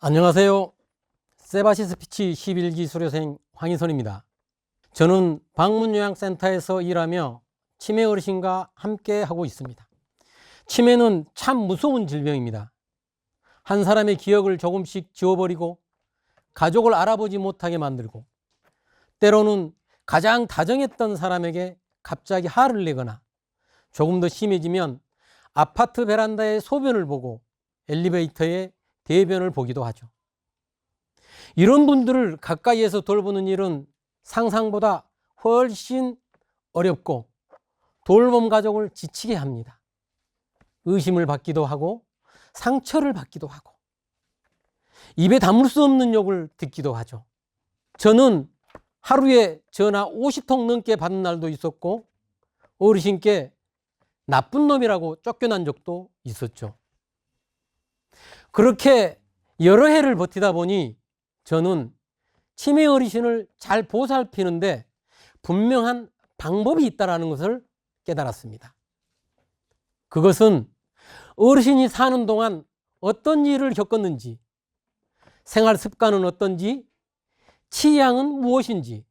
안녕하세요. 세바시 스 피치 11기 수료생 황인선입니다. 저는 방문요양센터에서 일하며 치매 어르신과 함께 하고 있습니다. 치매는 참 무서운 질병입니다. 한 사람의 기억을 조금씩 지워버리고 가족을 알아보지 못하게 만들고 때로는 가장 다정했던 사람에게 갑자기 화를 내거나 조금 더 심해지면 아파트 베란다의 소변을 보고 엘리베이터에 대변을 보기도 하죠. 이런 분들을 가까이에서 돌보는 일은 상상보다 훨씬 어렵고 돌봄 가족을 지치게 합니다. 의심을 받기도 하고 상처를 받기도 하고 입에 담을 수 없는 욕을 듣기도 하죠. 저는 하루에 전화 50통 넘게 받은 날도 있었고 어르신께 나쁜 놈이라고 쫓겨난 적도 있었죠. 그렇게 여러 해를 버티다 보니 저는 치매 어르신을 잘 보살피는데 분명한 방법이 있다는 것을 깨달았습니다. 그것은 어르신이 사는 동안 어떤 일을 겪었는지, 생활 습관은 어떤지, 취향은 무엇인지,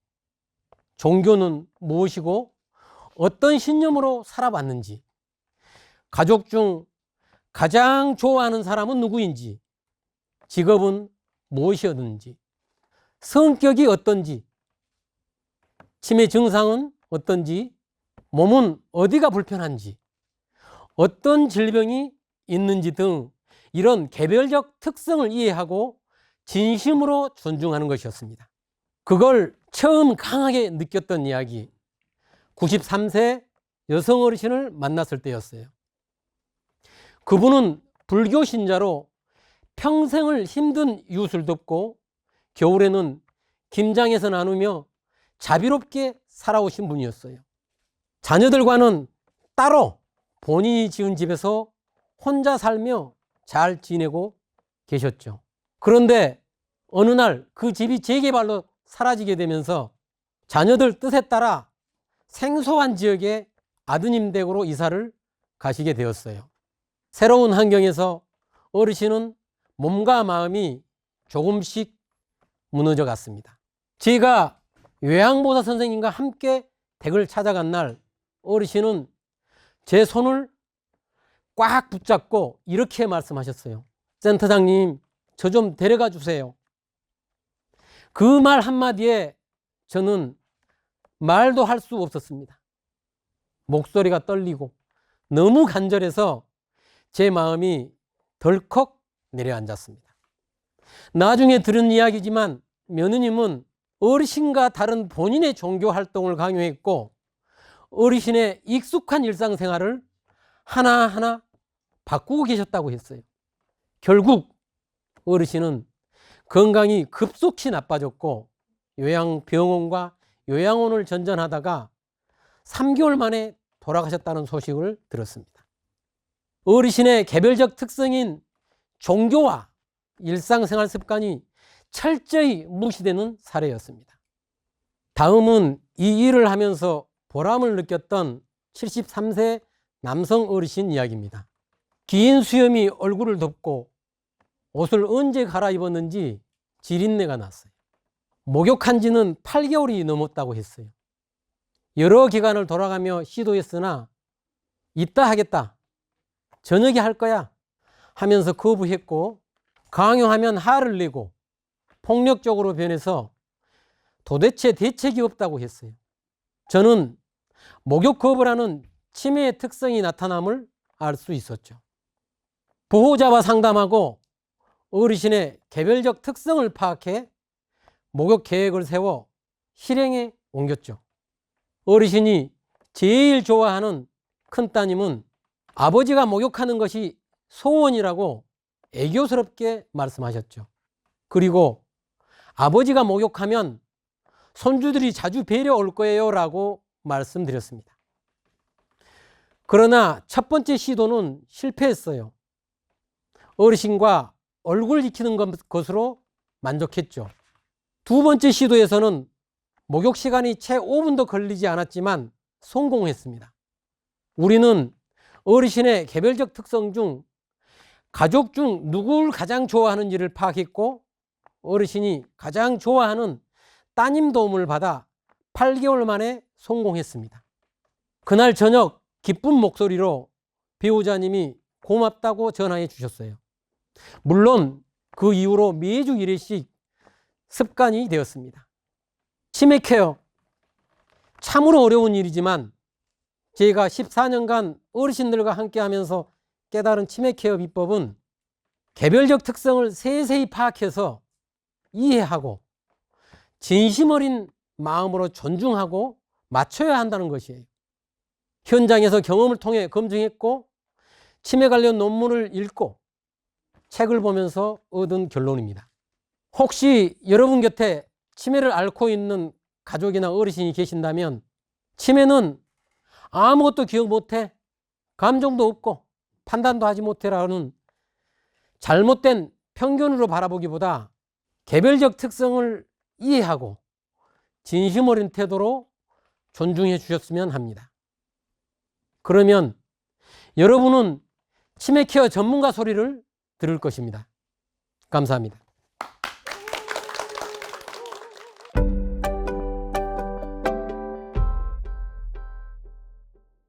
종교는 무엇이고, 어떤 신념으로 살아왔는지, 가족 중 가장 좋아하는 사람은 누구인지, 직업은 무엇이었는지, 성격이 어떤지, 치매 증상은 어떤지, 몸은 어디가 불편한지, 어떤 질병이 있는지 등 이런 개별적 특성을 이해하고 진심으로 존중하는 것이었습니다. 그걸 처음 강하게 느꼈던 이야기, 93세 여성 어르신을 만났을 때였어요. 그분은 불교 신자로 평생을 힘든 이웃을 돕고 겨울에는 김장에서 나누며 자비롭게 살아오신 분이었어요. 자녀들과는 따로 본인이 지은 집에서 혼자 살며 잘 지내고 계셨죠. 그런데 어느 날 그 집이 재개발로 사라지게 되면서 자녀들 뜻에 따라 생소한 지역에 아드님 댁으로 이사를 가시게 되었어요. 새로운 환경에서 어르신은 몸과 마음이 조금씩 무너져 갔습니다. 제가 요양보사 선생님과 함께 댁을 찾아간 날 어르신은 제 손을 꽉 붙잡고 이렇게 말씀하셨어요. 센터장님, 저 좀 데려가 주세요. 그 말 한마디에 저는 말도 할 수 없었습니다. 목소리가 떨리고 너무 간절해서 제 마음이 덜컥 내려앉았습니다. 나중에 들은 이야기지만 며느님은 어르신과 다른 본인의 종교 활동을 강요했고 어르신의 익숙한 일상생활을 하나하나 바꾸고 계셨다고 했어요. 결국 어르신은 건강이 급속히 나빠졌고 요양병원과 요양원을 전전하다가 3개월 만에 돌아가셨다는 소식을 들었습니다. 어르신의 개별적 특성인 종교와 일상생활 습관이 철저히 무시되는 사례였습니다. 다음은 이 일을 하면서 보람을 느꼈던 73세 남성 어르신 이야기입니다. 긴 수염이 얼굴을 덮고 옷을 언제 갈아입었는지 지린내가 났어요. 목욕한 지는 8개월이 넘었다고 했어요. 여러 기간을 돌아가며 시도했으나 이따 하겠다. 저녁에 할 거야. 하면서 거부했고 강요하면 화를 내고 폭력적으로 변해서 도대체 대책이 없다고 했어요. 저는 목욕 거부라는 치매의 특성이 나타남을 알 수 있었죠. 보호자와 상담하고 어르신의 개별적 특성을 파악해 목욕 계획을 세워 실행에 옮겼죠. 어르신이 제일 좋아하는 큰 따님은 아버지가 목욕하는 것이 소원이라고 애교스럽게 말씀하셨죠. 그리고 아버지가 목욕하면 손주들이 자주 배려 올 거예요 라고 말씀드렸습니다. 그러나 첫 번째 시도는 실패했어요. 어르신과 얼굴 익히는 것으로 만족했죠. 두 번째 시도에서는 목욕 시간이 채 5분도 걸리지 않았지만 성공했습니다. 우리는 어르신의 개별적 특성 중 가족 중 누굴 가장 좋아하는지를 파악했고 어르신이 가장 좋아하는 따님 도움을 받아 8개월 만에 성공했습니다. 그날 저녁 기쁜 목소리로 배우자님이 고맙다고 전화해 주셨어요. 물론 그 이후로 매주 1회씩 습관이 되었습니다. 치매 케어 참으로 어려운 일이지만 제가 14년간 어르신들과 함께 하면서 깨달은 치매 케어 비법은 개별적 특성을 세세히 파악해서 이해하고 진심 어린 마음으로 존중하고 맞춰야 한다는 것이에요. 현장에서 경험을 통해 검증했고 치매 관련 논문을 읽고 책을 보면서 얻은 결론입니다. 혹시 여러분 곁에 치매를 앓고 있는 가족이나 어르신이 계신다면 치매는 아무것도 기억 못해 감정도 없고 판단도 하지 못해라는 잘못된 편견으로 바라보기보다 개별적 특성을 이해하고 진심 어린 태도로 존중해 주셨으면 합니다. 그러면 여러분은 치매 케어 전문가 소리를 들을 것입니다. 감사합니다.